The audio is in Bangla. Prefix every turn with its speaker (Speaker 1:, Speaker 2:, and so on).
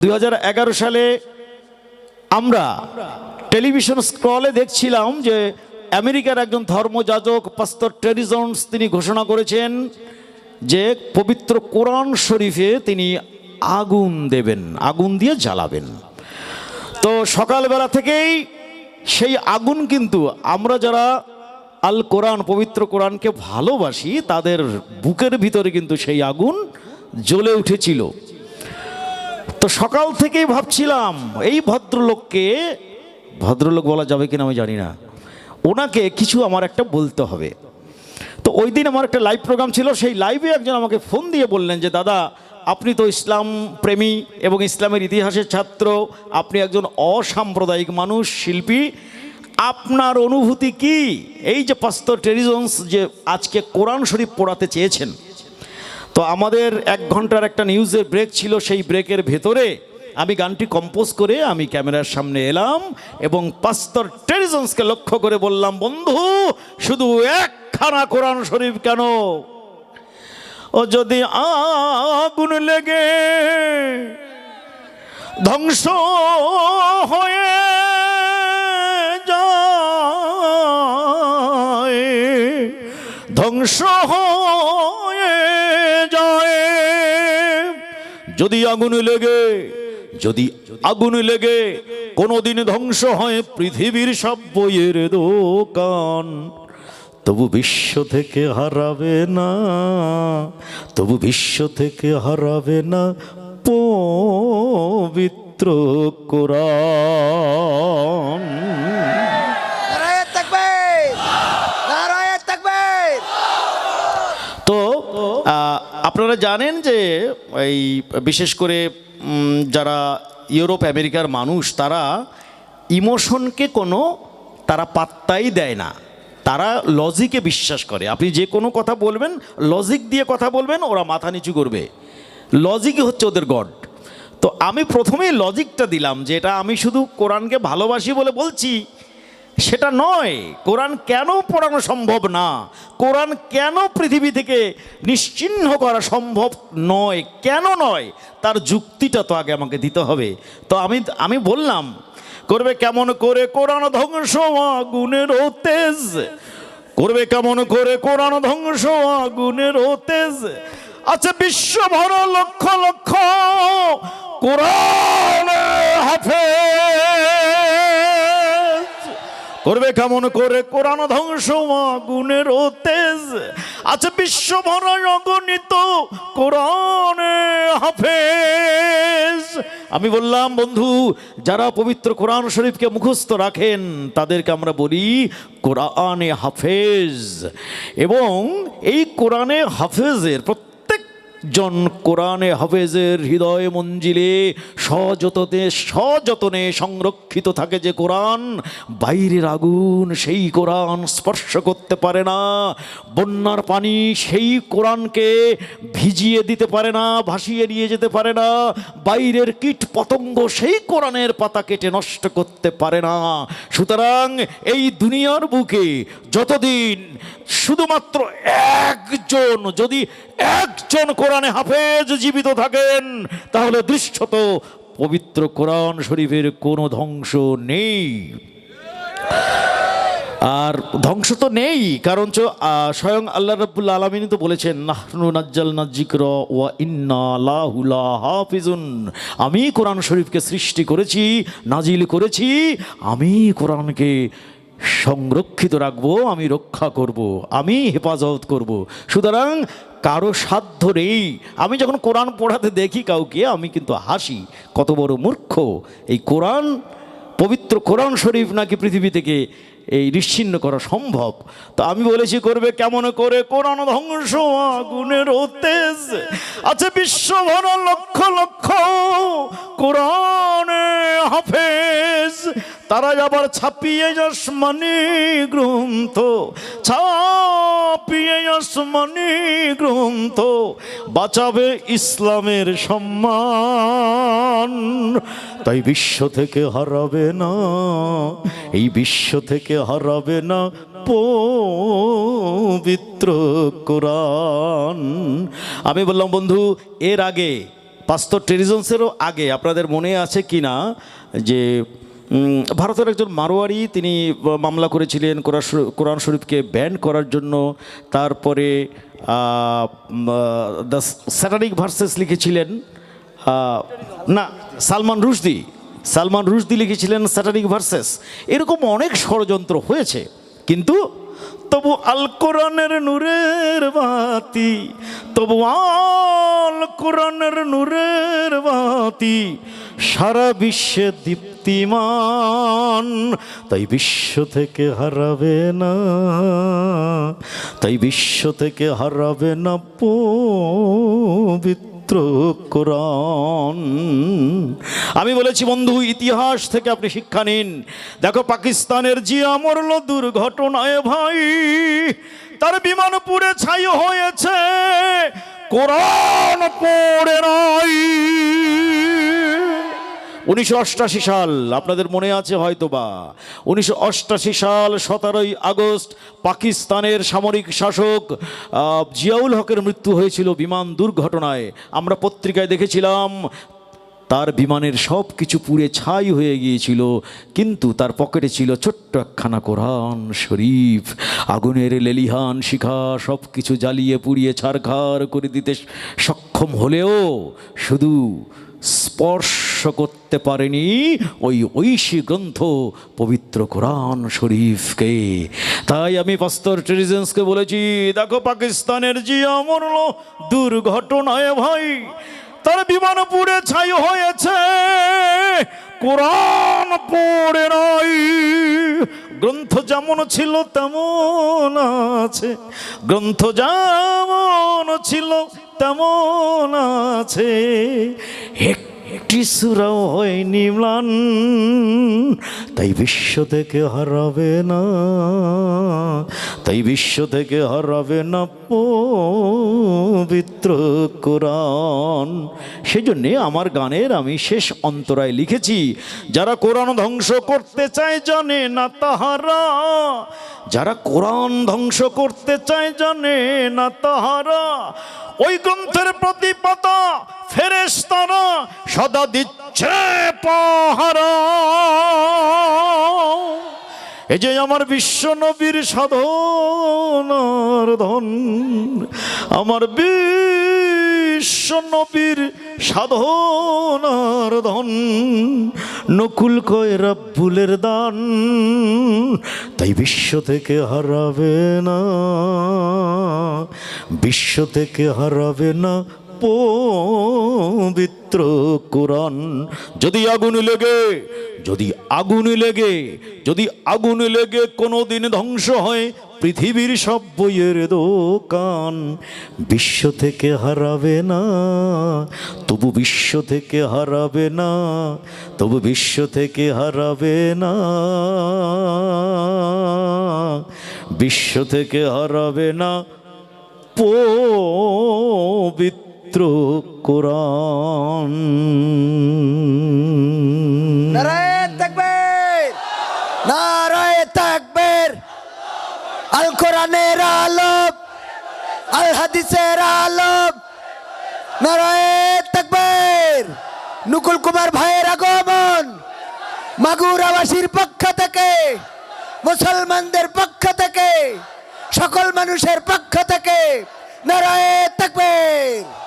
Speaker 1: দু হাজার এগারো সালে আমরা টেলিভিশন স্ক্রলে দেখছিলাম যে আমেরিকার একজন ধর্মযাজক পাস্তর টেরিজন্স তিনি ঘোষণা করেছেন যে পবিত্র কোরআন শরীফে তিনি আগুন দেবেন, আগুন দিয়ে জ্বালাবেন। তো সকালবেলা থেকেই সেই আগুন কিন্তু আমরা যারা আল কোরআন, পবিত্র কোরআনকে ভালোবাসি, তাদের বুকের ভিতরে কিন্তু সেই আগুন জ্বলে উঠেছিল। তো সকাল থেকেই ভাবছিলাম, এই ভদ্রলোককে, ভদ্রলোক বলা যাবে কিনা আমি জানি না, ওনাকে কিছু আমার একটা বলতে হবে। তো ওই দিন আমার একটা লাইভ প্রোগ্রাম ছিল, সেই লাইভে একজন আমাকে ফোন দিয়ে বললেন যে, দাদা, আপনি তো ইসলাম প্রেমী এবং ইসলামের ইতিহাসের ছাত্র, আপনি একজন অসাম্প্রদায়িক মানুষ, শিল্পী। আপনার অনুভূতি কি? এই যে পাস্তর টেরিজন্স যে আজকে কোরআন শরীফ পড়াতে চেয়েছেন তো আমাদের এক ঘণ্টার একটা নিউজের ব্রেক ছিল, সেই ব্রেকের ভেতরে আমি গানটি কম্পোজ করে আমি ক্যামেরার সামনে এলাম এবং পাস্তর টেরিজন্সকে লক্ষ্য করে বললাম, বন্ধু, শুধু একখানা কোরআন শরীফ কেন? ও যদি আগুন লেগে ধ্বংস হয়ে ধ্বংস হয়ে যায়। যদি আগুন লেগে, যদি আগুন লেগে, কোনোদিন ধ্বংস হয় পৃথিবীর সব বইয়ের দোকান, তবু বিশ্ব থেকে হারাবে না, তবু বিশ্ব থেকে হারাবে না পবিত্র কোরআন
Speaker 2: নারায়ণ তাকবীর নারায়ণ তাকবীর
Speaker 1: তো আহ, আপনারা জানেন যে এই বিশেষ করে যারা ইউরোপ, আমেরিকার মানুষ, তারা ইমোশনকে কোনো, তারা পাত্তাই দেয় না। তারা লজিকে বিশ্বাস করে। আপনি যে কোনো কথা বলবেন, লজিক দিয়ে কথা বলবেন, ওরা মাথা নিচু করবে। লজিকই হচ্ছে ওদের গড। তো আমি প্রথমেই লজিকটা দিলাম যে এটা আমি শুধু কোরআনকে ভালোবাসি বলে বলছি সেটা নয়, কোরআন কেন পড়ানো সম্ভব না? কোরআন কেন পৃথিবী থেকে নিশ্চিহ্ন করা সম্ভব নয়? কেন নয়? তার যুক্তিটা তো আগে আমাকে দিতে হবে। তো আমি আমি বললাম, করবে কেমন করে কোরআন ধ্বংস আগুনের তেজ করবে কেমন করে কোরআন ধ্বংস আগুনের তেজ আচ্ছা বিশ্ব ভর লক্ষ লক্ষ কোরআন হাফেজ। করবে কেমন করে? কোরআন ধ্বংস আগুনের তেজ। আছে বিশ্ব ভরা অগণিত কোরআনে হাফেজ। আমি বললাম, বন্ধু, যারা পবিত্র কোরআন শরীফকে মুখস্থ রাখেন, তাদেরকে আমরা বলি কোরআনে হাফেজ। এবং এই কোরআনে হাফেজের প্রত্যেক জন কোরআনে হাফেজের হৃদয় মঞ্জিলে সযতনে সযতনে সংরক্ষিত থাকে যে কোরআন, বাইরের আগুন সেই কোরআন স্পর্শ করতে পারে না, বন্যার পানি সেই কোরআনকে ভিজিয়ে দিতে পারে না, ভাসিয়ে নিয়ে যেতে পারে না, বাইরের কীট পতঙ্গ সেই কোরআনের পাতা কেটে নষ্ট করতে পারে না। সুতরাং এই দুনিয়ার বুকে যতদিন শুধুমাত্র একজন, যদি একজন কোরআনে হাফেজ জীবিত থাকেন, তাহলে দৃশ্যত পবিত্র কোরআন শরীফের কোনো ধ্বংস নেই। আর ধ্বংস তো নেই কারণ চ স্বয়ং আল্লাহ রব্বুল্লা আলমিন তো বলেছেন, নাহনু নাজ্জাল নাজিক্র ওয়া ইন্না হাফিজুন আমি কোরআন শরীফকে সৃষ্টি করেছি, নাজিল করেছি, আমি কোরআনকে সংরক্ষিত রাখব, আমি রক্ষা করব, আমি হেফাজত করব। সুতরাং কারও সাধ্য নেই। আমি যখন কোরআন পড়াতে দেখি কাউকে, আমি কিন্তু হাসি। কত বড় মূর্খ। এই কোরআন, পবিত্র কোরআন শরীফ নাকি পৃথিবী থেকে এই নিশ্চিন্ন করা সম্ভব? তো আমি বলেছি, করবে কেমন করে? কোরআন ধ্বংস, আগুনের তেজ আছে বিশ্বভর লক্ষ লক্ষ কোরআনে হাফেজ। তারা আবার ছাপিয়ে আসমানি গ্রন্থ, ছাপিয়ে আসমানি গ্রন্থ, বাঁচাবে ইসলামের সম্মান। তাই বিশ্ব থেকে হারাবে না, এই বিশ্ব থেকে হারাবে না পবিত্র কোরআন। আমি বললাম, বন্ধু, এর আগে পাস্তর টেরিজন্সেরও আগে, আপনাদের মনে আছে কি না যে ভারতের একজন মারোয়ারি তিনি মামলা করেছিলেন কোরআন শরী- কোরআন শরীফকে ব্যান করার জন্য। তারপরে দ্য স্যাটারিক ভার্সেস লিখেছিলেন না, সালমান রুশদি। সালমান রুশদি লিখেছিলেন স্যাটারিক ভার্সেস। এরকম অনেক ষড়যন্ত্র হয়েছে, কিন্তু তবু আল কোরআনের নূরের বাতি, তবু আল কোরআনের নূরের বাতি সারা বিশ্বে দীপ্তিমান তাই বিশ্ব থেকে হারাবে না, তাই বিশ্ব থেকে হারাবে না পবিত্র কোরআন। আমি বলেছি, বন্ধু, ইতিহাস থেকে আপনি শিক্ষা নিন। দেখো, পাকিস্তানের জিয়া মরল দুর্ঘটনায় ভাই, তার বিমান পুড়ে ছাই হয়েছে, কোরআন পড়ে নাই। উনিশশো অষ্টাশি সাল, আপনাদের মনে আছে হয়তো বা উনিশশো অষ্টাশি সাল, সতেরোই আগস্ট, পাকিস্তানের সামরিক শাসক জিয়াউল হকের মৃত্যু হয়েছিল বিমান দুর্ঘটনায়। আমরা পত্রিকায় দেখেছিলাম, তার বিমানের সব কিছু পুড়ে ছাই হয়ে গিয়েছিল, কিন্তু তার পকেটে ছিল ছোট্ট একখানা কোরআন শরীফ। আগুনের লেলিহান শিখা সব কিছু জ্বালিয়ে পুড়িয়ে ছারখার করে দিতে সক্ষম হলেও শুধু স্পর্শ করতে পারেনি ওই ঐশী গ্রন্থ পবিত্র কোরআন শরীফকে। তাই আমি পাস্তর টেরিজেন্সকে বলেছি, দেখো পাকিস্তানের জিয়া মরল, দুর্ঘটনায় ভাই, তার বিমান পুড়ে ছাই হয়েছে, কোরআন পড়ে নাই। গ্রন্থ যেমন ছিল তেমন আছে, গ্রন্থ যেমন ছিল তেমন আছে। একটি সুরাও হয়নি ম্লান তাই বিশ্ব থেকে হারাবে না, তাই বিশ্ব থেকে হারাবে না পবিত্র কোরআন। সেই জন্যে আমার গানের আমি শেষ অন্তরায় লিখেছি, যারা কোরআন ধ্বংস করতে চায় জানে না তাহারা, যারা কোরআন ধ্বংস করতে চায় জানে না তাহারা ওই গ্রন্থের প্রতি পাতা ফেরেশতারা সদা দিচ্ছে পাহারা। এই যে আমার বিশ্ব নবীর সাধন ধন, আমার বিশ্ব নবীর সাধনার ধন, নকুল কয় রাব্বুলের দান, তাই বিশ্ব থেকে হারাবে না, বিশ্ব থেকে হারাবে না পবিত্র কোরআন। যদি আগুন লেগে যদি আগুন লেগে, যদি আগুন লেগে কোনো দিন ধ্বংস হয়, পৃথিবীর সব বইয়ের দোকান বিশ্ব থেকে হারাবে না, তবু বিশ্ব থেকে হারাবে না, তবু বিশ্ব থেকে হারাবে না। বিশ্ব থেকে হারাবে না, পবিত্র কোরআন।
Speaker 2: নারায়ে তাকবীর নারায়ে তাকবীর আল আলোক আল আলোক। নারায়ে তাকবীর, নুকুল কুমার ভাইয়ের আগমন। মাগুরাবাসীর পক্ষ থেকে, মুসলমানদের পক্ষ থেকে, সকল মানুষের পক্ষ থেকে নারায়ে তাকবীর।